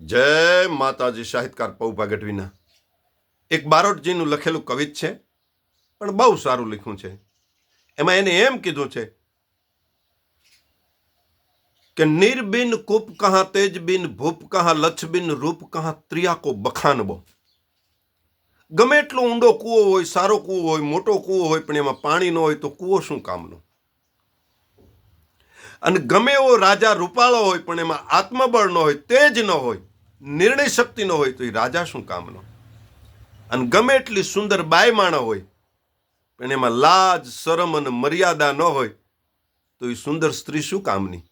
જય માતાજી, સાહિત્યકાર પૌભા ગઢવીના એક બારોટજીનું લખેલું કવિત છે, પણ બહુ સારું લખ્યું છે. એમાં એને એમ કીધું છે કે નિર્બિન કૂપ કહા તેજ બિન ભૂપ કહા લચ્છ બિન રૂપ કહા ત્રિયા કો બખાનબો ગમે એટલો ઊંડો કૂવો હોય, સારો કૂવો હોય, મોટો કૂવો હોય, પણ એમાં પાણી ન હોય તો કૂવો શું કામનો? અને ગમે એવો રાજા રૂપાળો હોય, પણ એમાં આત્મબળ ન હોય, તેજ ન હોય, નિર્ણય શક્તિ ન હોય, તો એ રાજા શું કામનો અને ગમે એટલી સુંદર બાયમાણા હોય, પણ એમાં લાજ, શરમ અને મર્યાદા ન હોય, તો એ સુંદર સ્ત્રી શું કામની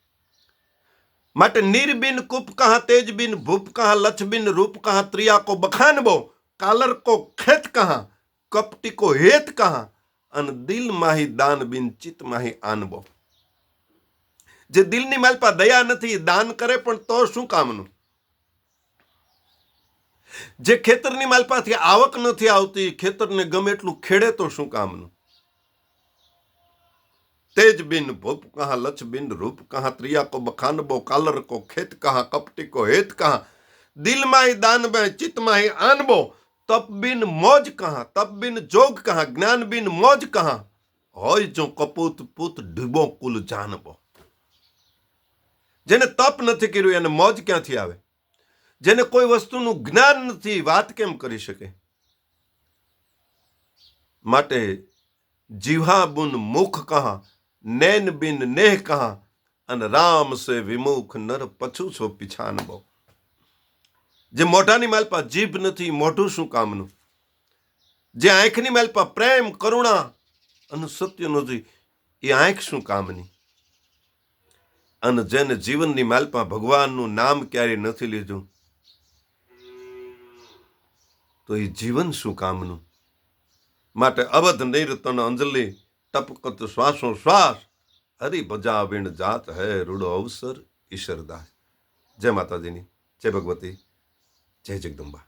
માટે નિર્બિન કૂપ કહા તેજ બિન ભૂપ કહા લચ્છ રૂપ કહા ત્રિયા કો બખાનબો કાલર કો ખેત કહા કપટી કો હેત કહા અને દિલ માહી દાન બિન ચિત માહી આનબો. જે દિલની માલપા દયા નથી, દાન કરે પણ તો શું કામનું? જે ખેતરની માલપાથી આવક નથી આવતી, ખેતરને ગમે એટલું ખેડે તો શું કામનું? તેજ બિન ભૂપ કહા લચ્છ બિન રૂપ કહા, ત્રિયા કો બખાનબો કાલર કો ખેત કહા, કપટી કો હેત કહા. દિલમાં દાન બે ચિત્તમાં આનબો તપ બિન મોજ કહા, તપ બિન જોગ કહા, જ્ઞાન બિન મોજ કહા. હોય જો કપૂત પૂત ડૂબો કુલ જાનબો જેને તપ નથી કર્યું, એને મોજ ક્યાંથી આવે? જેને કોઈ વસ્તુનું જ્ઞાન નથી, વાત કેમ કરી શકે? માટે જીવા બુન મુખ કહા, નૈન બિન નેહ કહા, અને રામ સે વિમુખ નર પછું છો પીછાન બહુ. જે મોઢાની માલપા જીભ નથી, મોઢું શું કામનું? જે આંખની માલપા પ્રેમ, કરુણા અને સત્ય નથી એ આંખ શું કામની? અને જેને જીવનની માલપા ભગવાનનું નામ ક્યારેય નથી લીધું, તો એ જીવન શું કામનું? માટે અવધ નૈરતન અંજલિ, ટપકત શ્વાસો શ્વાસ, હરી ભજાવીણ જાત હે રૂડો અવસર ઈશ્વરદાસ જય માતાજીની, જય ભગવતી, જય જગદંબા.